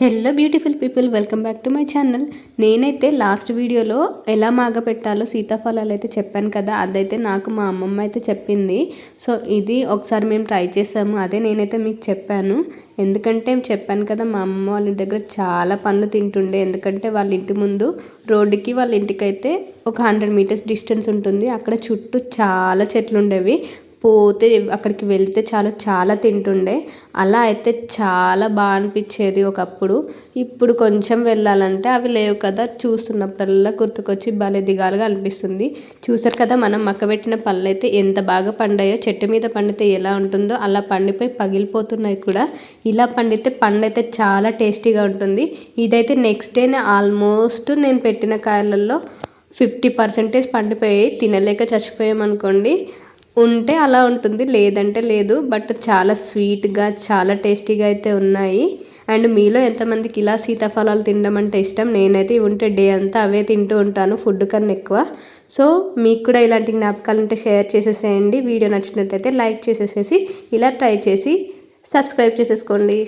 Hello beautiful people welcome back to my channel నేనైతే last వీడియోలో ఎలా మాగపెట్టాలో సీతాఫలాలు అయితే చెప్పాను కదా. అదైతే నాకు మా అమ్మమ్మ అయితే చెప్పింది. సో ఇది ఒకసారి మేము ట్రై చేసాము. అదే నేనైతే మీకు చెప్పాను. ఎందుకంటే చెప్పాను కదా మా అమ్మమ్మ వాళ్ళ దగ్గర చాలా పండ్లు తింటుండే. ఎందుకంటే వాళ్ళ ఇంటి ముందు రోడ్డుకి వాళ్ళ ఇంటికి అయితే ఒక హండ్రెడ్ మీటర్స్ డిస్టెన్స్ ఉంటుంది. అక్కడ చుట్టూ చాలా చెట్లు ఉండేవి పోతే అక్కడికి వెళ్తే చాలు చాలా తింటుండే. అలా అయితే చాలా బాగా అనిపించేది ఒకప్పుడు. ఇప్పుడు కొంచెం వెళ్ళాలంటే అవి లేవు కదా చూస్తున్నప్పుడల్లా గుర్తుకొచ్చి భలే దిగాలుగా అనిపిస్తుంది. చూసారు కదా మనం మక్కబెట్టిన పళ్ళు అయితే ఎంత బాగా పండాయో చెట్టు మీద పండితే ఎలా ఉంటుందో అలా పండిపోయి పగిలిపోతున్నాయి కూడా. ఇలా పండితే పండు అయితే చాలా టేస్టీగా ఉంటుంది. ఇదైతే నెక్స్ట్ డేనే ఆల్మోస్ట్ నేను పెట్టిన కాయలలో ఫిఫ్టీ పర్సెంటేజ్ పండిపోయి తినలేక చచ్చిపోయామనుకోండి ఉంటే అలా ఉంటుంది లేదంటే లేదు. బట్ చాలా స్వీట్గా చాలా టేస్టీగా అయితే ఉన్నాయి. అండ్ మీలో ఎంతమందికి ఇలా సీతాఫలాలు తినడం అంటే ఇష్టం? నేనైతే ఉంటే డే అంతా అవే తింటూ ఉంటాను ఫుడ్ కన్నా ఎక్కువ. సో మీకు కూడా ఇలాంటి జ్ఞాపకాలు ఉంటే షేర్ చేసేసేయండి. వీడియో నచ్చినట్టయితే లైక్ చేసేసేసి ఇలా ట్రై చేసి సబ్స్క్రైబ్ చేసేసుకోండి.